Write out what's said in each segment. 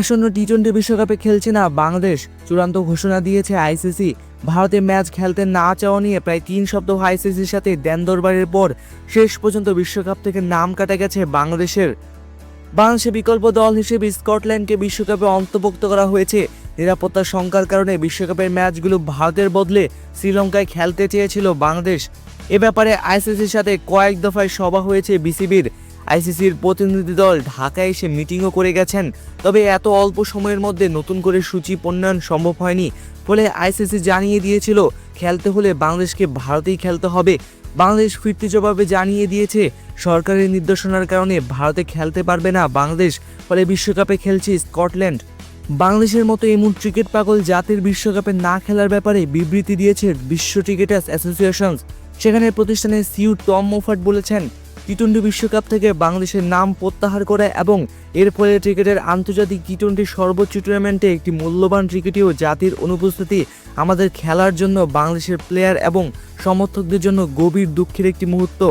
আসন্ন T twenty বিশ্বকাপে খেলছে না বাংলাদেশ। চূড়ান্ত ঘোষণা দিয়েছে আইসিসি ভারতে ম্যাচ খেলতে না চাওয়া নিয়ে প্রায় তিন সপ্তাহ আইসিসির সাথে দেন দরবারের পর শেষ পর্যন্ত বিশ্বকাপ থেকে নাম কাটা গেছে বাংলাদেশের। বাংলাদেশের বিকল্প দল হিসেবে স্কটল্যান্ডকে বিশ্বকাপে অন্তর্ভুক্ত করা হয়েছে। নিরাপত্তার শঙ্কার কারণে বিশ্বকাপের ম্যাচগুলো ভারতের বদলে শ্রীলঙ্কায় খেলতে চেয়েছিল বাংলাদেশ। এ ব্যাপারে আইসিসির সাথে কয়েক দফায় সভা হয়েছে বিসিবির। আইসিসির প্রতিনিধি দল ঢাকায় এসে মিটিংও করে গেছেন। তবে এত অল্প সময়ের মধ্যে নতুন করে সূচি প্রণয়ন সম্ভব হয়নি। ফলে আইসিসি জানিয়ে দিয়েছিল, খেলতে হলে বাংলাদেশকে ভারতেই খেলতে হবে। বাংলাদেশ ফিরতি জবাবে জানিয়ে দিয়েছে, সরকারের নির্দেশনার কারণে ভারতে খেলতে পারবে না বাংলাদেশ, ফলে বিশ্বকাপে খেলছে স্কটল্যান্ড। বাংলাদেশের মতো এমন ক্রিকেট পাগল জাতির বিশ্বকাপে না খেলার ব্যাপারে বিবৃতি দিয়েছে বিশ্ব ক্রিকেটার্স অ্যাসোসিয়েশন সেখানে প্রতিষ্ঠানের সিউ টম মোফাট বলেছেন টি টোয়েন্টি বিশ্বকাপ থেকে বাংলাদেশের নাম প্রত্যাহার করে এবং এর ফলে ক্রিকেটের আন্তর্জাতিক টি টোয়েন্টি সর্বোচ্চ টুর্নামেন্টে একটি মূল্যবান ক্রিকেটীয় জাতির অনুপস্থিতি আমাদের খেলার জন্য বাংলাদেশের প্লেয়ার এবং সমর্থকদের জন্য গভীর দুঃখের একটি মুহূর্ত।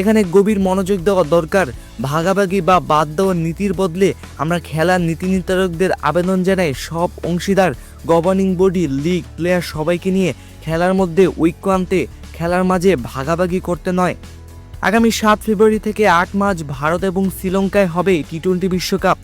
এখানে গভীর মনোযোগ দেওয়া দরকার, ভাগাভাগি বা বাদ দেওয়ার নীতির বদলে আমরা খেলার নীতি নির্ধারকদের আবেদন জানাই। সব অংশীদার গভর্নিং বডি লিগ প্লেয়ার সবাইকে নিয়ে খেলার মধ্যে ঐক্য আনতে, খেলার মাঝে ভাগাভাগি করতে নয়। আগামী সাত ফেব্রুয়ারি থেকে আট মার্চ ভারত এবং শ্রীলঙ্কায় হবে টি টোয়েন্টি বিশ্বকাপ।